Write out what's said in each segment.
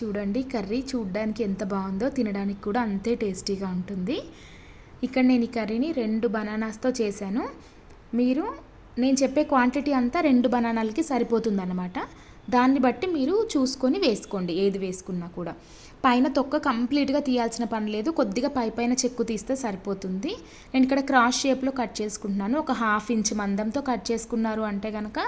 చూడండి. కర్రీ చూడడానికి ఎంత బాగుందో తినడానికి కూడా అంతే టేస్టీగా ఉంటుంది. ఇక్కడ నేను ఈ కర్రీని రెండు బనానాస్తో చేశాను. మీరు నేను చెప్పే క్వాంటిటీ అంతా రెండు బనానాలకి సరిపోతుందన్నమాట. దాన్ని బట్టి మీరు చూసుకొని వేసుకోండి ఏది వేసుకున్నా కూడా. పైన తొక్క కంప్లీట్గా తీయాల్సిన పని లేదు. కొద్దిగా పై పైన చెక్కు తీస్తే సరిపోతుంది. నేను ఇక్కడ క్రాస్ షేప్లో కట్ చేసుకుంటున్నాను. ఒక హాఫ్ ఇంచ్ మందంతో కట్ చేసుకున్నారు అంటే కనుక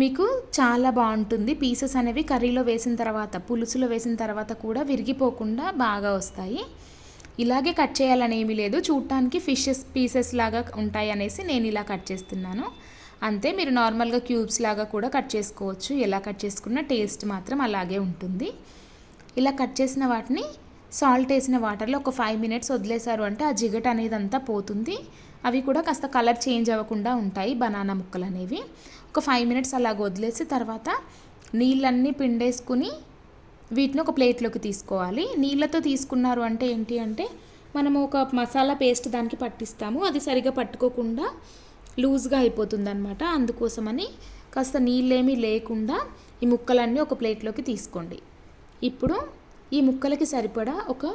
మీకు చాలా బాగుంటుంది. పీసెస్ అనేవి కర్రీలో వేసిన తర్వాత పులుసులో వేసిన తర్వాత కూడా విరిగిపోకుండా బాగా వస్తాయి. ఇలాగే కట్ చేయాలని ఏమీ లేదు. చూడటానికి ఫిషెస్ పీసెస్ లాగా ఉంటాయి అనేసి నేను ఇలా కట్ చేస్తున్నాను. అంతే మీరు నార్మల్గా క్యూబ్స్ లాగా కూడా కట్ చేసుకోవచ్చు. ఎలా కట్ చేసుకున్నా టేస్ట్ మాత్రం అలాగే ఉంటుంది. ఇలా కట్ చేసిన వాటిని సాల్ట్ వేసిన వాటర్లో ఒక ఫైవ్ మినిట్స్ వదిలేశారు అంటే ఆ జిగట అనేది అంతా పోతుంది. అవి కూడా కాస్త కలర్ చేంజ్ అవ్వకుండా ఉంటాయి బనానా ముక్కలు అనేవి ఒక ఫైవ్ మినిట్స్ అలాగ వదిలేసి తర్వాత నీళ్ళన్నీ పిండేసుకుని వీటిని ఒక ప్లేట్లోకి తీసుకోవాలి. నీళ్ళతో తీసుకున్నారు అంటే ఏంటి అంటే మనము ఒక మసాలా పేస్ట్ దానికి పట్టిస్తాము. అది సరిగా పట్టుకోకుండా లూజ్గా అయిపోతుంది అనమాట అందుకోసమని కాస్త నీళ్ళేమీ లేకుండా ఈ ముక్కలన్నీ ఒక ప్లేట్లోకి తీసుకోండి. ఇప్పుడు ఈ ముక్కలకి సరిపడా ఒక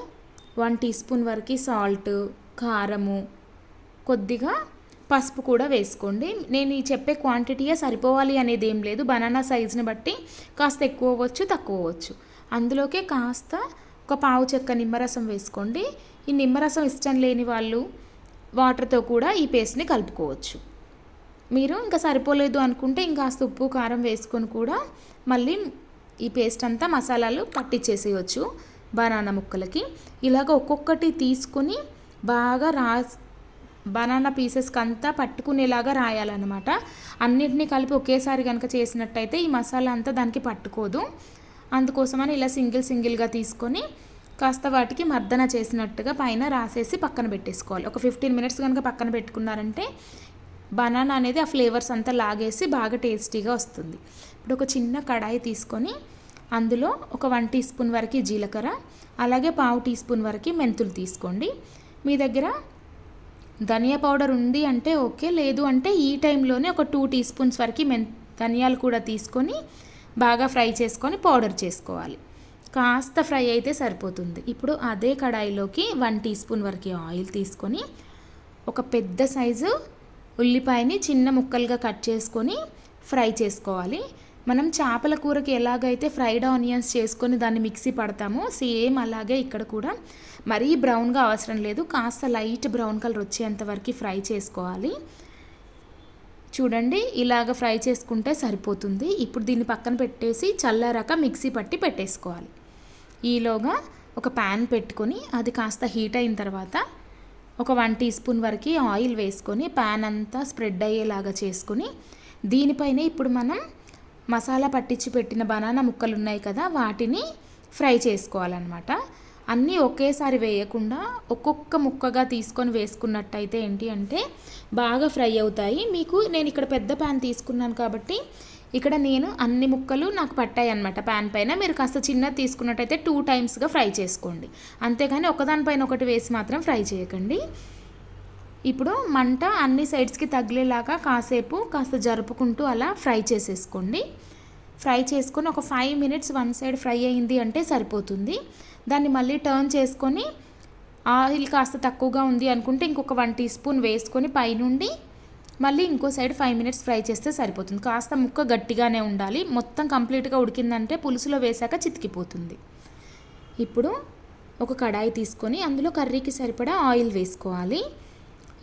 వన్ టీ స్పూన్ వరకు సాల్ట్ కారము కొద్దిగా పసుపు కూడా వేసుకోండి. నేను ఈ చెప్పే క్వాంటిటీయే సరిపోవాలి అనేది ఏం లేదు. బనానా సైజుని బట్టి కాస్త ఎక్కువ అవ్వచ్చు తక్కువ అవ్వచ్చు. అందులోకే కాస్త ఒక పావు చెక్క నిమ్మరసం వేసుకోండి. ఈ నిమ్మరసం ఇష్టం లేని వాళ్ళు వాటర్తో కూడా ఈ పేస్ట్ని కలుపుకోవచ్చు. మీరు ఇంకా సరిపోలేదు అనుకుంటే ఇంకాస్త ఉప్పు కారం వేసుకొని కూడా మళ్ళీ ఈ పేస్ట్ అంతా మసాలాలు పట్టించేసేయచ్చు బనానా ముక్కలకి. ఇలాగ ఒక్కొక్కటి తీసుకొని బాగా రా బనానా పీసెస్కి అంతా పట్టుకునేలాగా రాయాలన్నమాట. అన్నిటినీ కలిపి ఒకేసారి కనుక చేసినట్టయితే ఈ మసాలా అంతా దానికి పట్టుకోదు. అందుకోసమని ఇలా సింగిల్ సింగిల్గా తీసుకొని కాస్త వాటికి మర్దన చేసినట్టుగా పైన రాసేసి పక్కన పెట్టేసుకోవాలి. ఒక ఫిఫ్టీన్ మినిట్స్ కనుక పక్కన పెట్టుకున్నారంటే బనానా అనేది ఆ ఫ్లేవర్స్ అంతా లాగేసి బాగా టేస్టీగా వస్తుంది. ఇప్పుడు ఒక చిన్న కడాయి తీసుకొని అందులో ఒక వన్ టీ స్పూన్ వరకు జీలకర్ర అలాగే పావు టీ స్పూన్ వరకు మెంతులు తీసుకోండి. మీ దగ్గర ధనియా పౌడర్ ఉంది అంటే ఓకే లేదు అంటే ఈ టైంలోనే ఒక టూ టీ స్పూన్స్ వరకు మెన్ ధనియాలు కూడా తీసుకొని బాగా ఫ్రై చేసుకొని పౌడర్ చేసుకోవాలి. కాస్త ఫ్రై అయితే సరిపోతుంది. ఇప్పుడు అదే కడాయిలోకి వన్ టీ స్పూన్ వరకు ఆయిల్ తీసుకొని ఒక పెద్ద సైజు ఉల్లిపాయని చిన్న ముక్కలుగా కట్ చేసుకొని ఫ్రై చేసుకోవాలి. మనం చేపల కూరకి ఎలాగైతే ఫ్రైడ్ ఆనియన్స్ చేసుకొని దాన్ని మిక్సీ పడతామో సేమ్ అలాగే ఇక్కడ కూడా. మరీ బ్రౌన్గా అవసరం లేదు కాస్త లైట్ బ్రౌన్ కలర్ వచ్చేంత వరకు ఫ్రై చేసుకోవాలి. చూడండి ఇలాగ ఫ్రై చేసుకుంటే సరిపోతుంది. ఇప్పుడు దీన్ని పక్కన పెట్టేసి చల్లారాక మిక్సీ పట్టి పెట్టేసుకోవాలి. ఈలోగా ఒక ప్యాన్ పెట్టుకొని అది కాస్త హీట్ అయిన తర్వాత ఒక వన్ టీ స్పూన్ వరకు ఆయిల్ వేసుకొని ప్యాన్ అంతా స్ప్రెడ్ అయ్యేలాగా చేసుకొని దీనిపైన ఇప్పుడు మనం మసాలా పట్టించి పెట్టిన బనానా ముక్కలు ఉన్నాయి కదా వాటిని ఫ్రై చేసుకోవాలన్నమాట. అన్నీ ఒకేసారి వేయకుండా ఒక్కొక్క ముక్కగా తీసుకొని వేసుకున్నట్టయితే ఏంటి అంటే బాగా ఫ్రై అవుతాయి. మీకు నేను ఇక్కడ పెద్ద ప్యాన్ తీసుకున్నాను కాబట్టి ఇక్కడ నేను అన్ని ముక్కలు నాకు పట్టాయి అనమాట ప్యాన్ పైన మీరు కాస్త చిన్నది తీసుకున్నట్టయితే టూ టైమ్స్గా ఫ్రై చేసుకోండి. అంతేగాని ఒకదానిపైన ఒకటి వేసి మాత్రం ఫ్రై చేయకండి. ఇప్పుడు మంట అన్ని సైడ్స్కి తగిలేలాగా కాసేపు కాస్త జరుపుకుంటూ అలా ఫ్రై చేసేసుకోండి. ఫ్రై చేసుకొని ఒక five minutes one side fry అయింది అంటే సరిపోతుంది. దాన్ని మళ్ళీ టర్న్ చేసుకొని ఆయిల్ కాస్త తక్కువగా ఉంది అనుకుంటే ఇంకొక వన్ టీ స్పూన్ వేసుకొని పైనుండి మళ్ళీ ఇంకో సైడ్ ఫైవ్ మినిట్స్ ఫ్రై చేస్తే సరిపోతుంది. కాస్త ముక్క గట్టిగానే ఉండాలి. మొత్తం కంప్లీట్గా ఉడికిందంటే పులుసులో వేసాక చితికిపోతుంది. ఇప్పుడు ఒక కడాయి తీసుకొని అందులో కర్రీకి సరిపడా ఆయిల్ వేసుకోవాలి.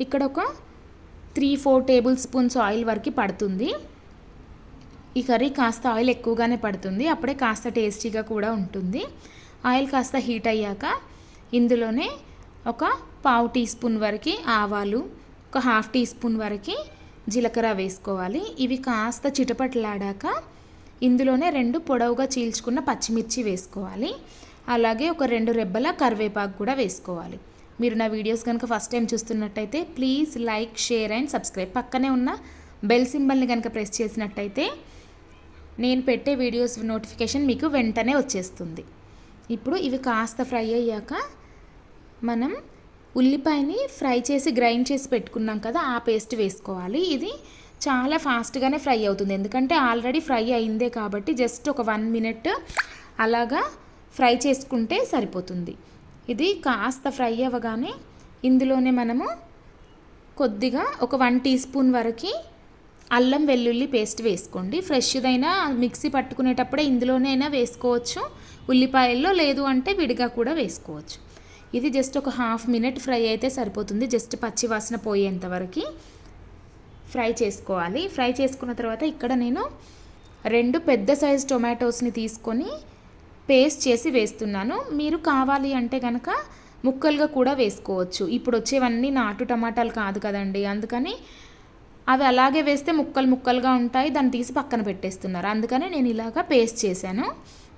ఇక్కడ ఒక three four tablespoons oil వరకు పడుతుంది. ఈ కర్రీ కాస్త ఆయిల్ ఎక్కువగానే పడుతుంది. అప్పుడే కాస్త టేస్టీగా కూడా ఉంటుంది. ఆయిల్ కాస్త హీట్ అయ్యాక ఇందులోనే ఒక పావు టీ స్పూన్ వరకు ఆవాలు ఒక హాఫ్ టీ స్పూన్ వరకు జీలకర్ర వేసుకోవాలి. ఇవి కాస్త చిటపట్లాడాక ఇందులోనే రెండు పొడవుగా చీల్చుకున్న పచ్చిమిర్చి వేసుకోవాలి. అలాగే ఒక రెండు రెబ్బల కరివేపాకు కూడా వేసుకోవాలి. మీరు నా వీడియోస్ కనుక ఫస్ట్ టైం చూస్తున్నట్టయితే please like share and subscribe. పక్కనే ఉన్న బెల్ సింబల్ని కనుక ప్రెస్ చేసినట్టయితే నేను పెట్టే వీడియోస్ నోటిఫికేషన్ మీకు వెంటనే వచ్చేస్తుంది. ఇప్పుడు ఇవి కాస్త ఫ్రై అయ్యాక మనం ఉల్లిపాయని ఫ్రై చేసి గ్రైండ్ చేసి పెట్టుకున్నాం కదా ఆ పేస్ట్ వేసుకోవాలి. ఇది చాలా ఫాస్ట్గానే ఫ్రై అవుతుంది. ఎందుకంటే ఆల్రెడీ ఫ్రై అయిందే కాబట్టి జస్ట్ ఒక వన్ మినిట్ అలాగా ఫ్రై చేసుకుంటే సరిపోతుంది. ఇది కాస్త ఫ్రై అవ్వగానే ఇందులోనే మనము కొద్దిగా ఒక వన్ టీ స్పూన్ వరకు అల్లం వెల్లుల్లి పేస్ట్ వేసుకోండి. ఫ్రెష్దైనా మిక్సీ పట్టుకునేటప్పుడే ఇందులోనైనా వేసుకోవచ్చు. ఉల్లిపాయల్లో లేదు అంటే విడిగా కూడా వేసుకోవచ్చు. ఇది జస్ట్ ఒక హాఫ్ మినిట్ ఫ్రై అయితే సరిపోతుంది. జస్ట్ పచ్చి వాసన పోయేంత వరకు ఫ్రై చేసుకోవాలి. ఫ్రై చేసుకున్న తర్వాత ఇక్కడ నేను రెండు పెద్ద సైజ్ టొమాటోస్ని తీసుకొని పేస్ట్ చేసి వేస్తున్నాను. మీరు కావాలి అంటే కనుక ముక్కలుగా కూడా వేసుకోవచ్చు. ఇప్పుడు వచ్చేవన్నీ నాటు టమాటాలు కాదు కదండి. అందుకని అవి అలాగే వేస్తే ముక్కలు ముక్కలుగా ఉంటాయి. దాన్ని తీసి పక్కన పెట్టేస్తున్నారు. అందుకని నేను ఇలాగ పేస్ట్ చేశాను.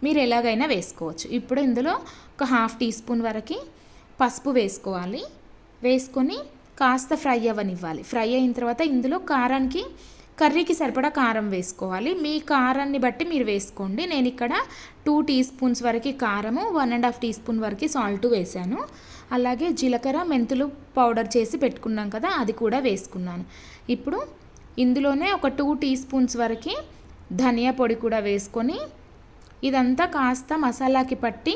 మీరు ఎలాగైనా వేసుకోవచ్చు. ఇప్పుడు ఇందులో ఒక హాఫ్ టీ స్పూన్ వరకు పసుపు వేసుకోవాలి. వేసుకొని కాస్త ఫ్రై అవ్వనివ్వాలి. ఫ్రై అయిన తర్వాత ఇందులో కారానికి కర్రీకి సరిపడా కారం వేసుకోవాలి. మీ కారాన్ని బట్టి మీరు వేసుకోండి. నేను ఇక్కడ టూ టీ స్పూన్స్ వరకు కారము one and half teaspoon వరకు సాల్ట్ వేసాను అలాగే జీలకర్ర మెంతులు పౌడర్ చేసి పెట్టుకున్నాం కదా అది కూడా వేసుకున్నాను. ఇప్పుడు ఇందులోనే ఒక టూ టీ స్పూన్స్ వరకు ధనియా పొడి కూడా వేసుకొని ఇదంతా కాస్త మసాలాకి పట్టి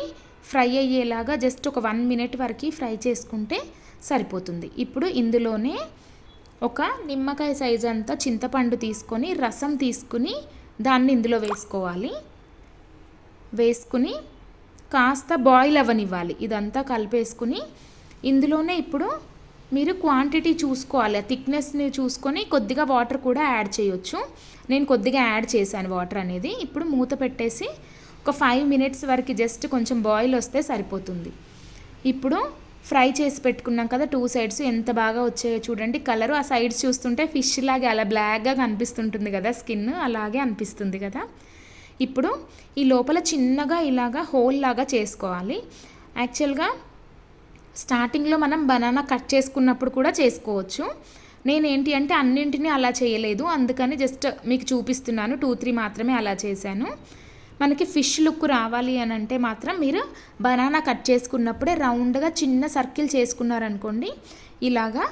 ఫ్రై అయ్యేలాగా జస్ట్ ఒక వన్ మినిట్ వరకు ఫ్రై చేసుకుంటే సరిపోతుంది. ఇప్పుడు ఇందులోనే ఒక నిమ్మకాయ సైజ్ అంతా చింతపండు తీసుకొని రసం తీసుకుని దాన్ని ఇందులో వేసుకోవాలి. వేసుకుని కాస్త బాయిల్ అవ్వనివ్వాలి ఇదంతా కలిపేసుకుని ఇందులోనే ఇప్పుడు మీరు క్వాంటిటీ చూసుకోవాలి. ఆ థిక్నెస్ని చూసుకొని కొద్దిగా వాటర్ కూడా యాడ్ చేయొచ్చు. నేను కొద్దిగా యాడ్ చేశాను వాటర్ అనేది. ఇప్పుడు మూత పెట్టేసి ఒక ఫైవ్ మినిట్స్ వరకు జస్ట్ కొంచెం బాయిల్ వస్తే సరిపోతుంది. ఇప్పుడు ఫ్రై చేసి పెట్టుకున్నాం కదా టూ సైడ్స్ ఎంత బాగా వచ్చాయో చూడండి. కలరు ఆ సైడ్స్ చూస్తుంటే ఫిష్ లాగే అలా బ్లాక్గా కనిపిస్తుంటుంది కదా స్కిన్ అలాగే అనిపిస్తుంది కదా. ఇప్పుడు ఈ లోపల చిన్నగా ఇలాగా హోల్ లాగా చేసుకోవాలి. యాక్చువల్గా స్టార్టింగ్లో మనం బనానా కట్ చేసుకున్నప్పుడు కూడా చేసుకోవచ్చు. నేనేంటి అంటే అన్నింటినీ అలా చేయలేదు. అందుకని జస్ట్ మీకు చూపిస్తున్నాను టూ త్రీ మాత్రమే అలా చేశాను. మనకి ఫిష్ లుక్ రావాలి అని అంటే మాత్రం మీరు బనానా కట్ చేసుకున్నప్పుడే రౌండ్గా చిన్న సర్కిల్ చేసుకున్నారనుకోండి ఇలాగా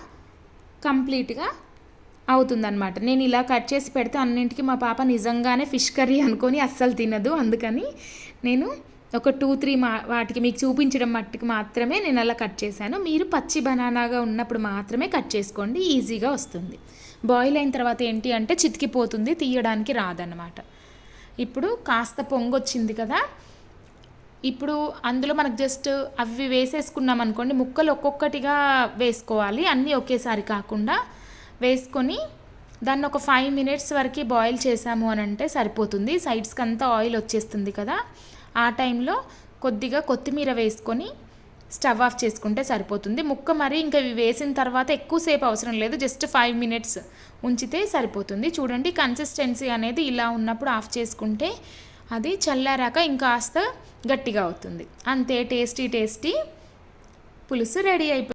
కంప్లీట్గా అవుతుందన్నమాట. నేను ఇలా కట్ చేసి పెడితే అన్నింటికి మా పాప నిజంగానే ఫిష్ కర్రీ అనుకొని అస్సలు తినదు. అందుకని నేను ఒక టూ త్రీ మా వాటికి మీకు చూపించడం మట్టుకు మాత్రమే నేను అలా కట్ చేశాను. మీరు పచ్చి బనానాగా ఉన్నప్పుడు మాత్రమే కట్ చేసుకోండి. ఈజీగా వస్తుంది. బాయిల్ అయిన తర్వాత ఏంటి అంటే చితికిపోతుంది తీయడానికి రాదన్నమాట. ఇప్పుడు కాస్త పొంగు వచ్చింది కదా. ఇప్పుడు అందులో మనకు జస్ట్ అవి వేసేసుకున్నాం అనుకోండి ముక్కలు ఒక్కొక్కటిగా వేసుకోవాలి అన్నీ ఒకేసారి కాకుండా వేసుకొని దాన్ని ఒక ఫైవ్ మినిట్స్ వరకు బాయిల్ చేసాము అని అంటే సరిపోతుంది. సైడ్స్కి అంతా ఆయిల్ వచ్చేస్తుంది కదా. ఆ టైంలో కొద్దిగా కొత్తిమీర వేసుకొని స్టవ్ ఆఫ్ చేసుకుంటే సరిపోతుంది. ముక్క మరి ఇంకా ఇవి వేసిన తర్వాత ఎక్కువసేపు అవసరం లేదు. జస్ట్ ఫైవ్ మినిట్స్ ఉంచితే సరిపోతుంది. చూడండి కన్సిస్టెన్సీ అనేది ఇలా ఉన్నప్పుడు ఆఫ్ చేసుకుంటే అది చల్లారాక ఇంకాస్త గట్టిగా అవుతుంది. అంతే టేస్టీ టేస్టీ పులుసు రెడీ అయిపోయింది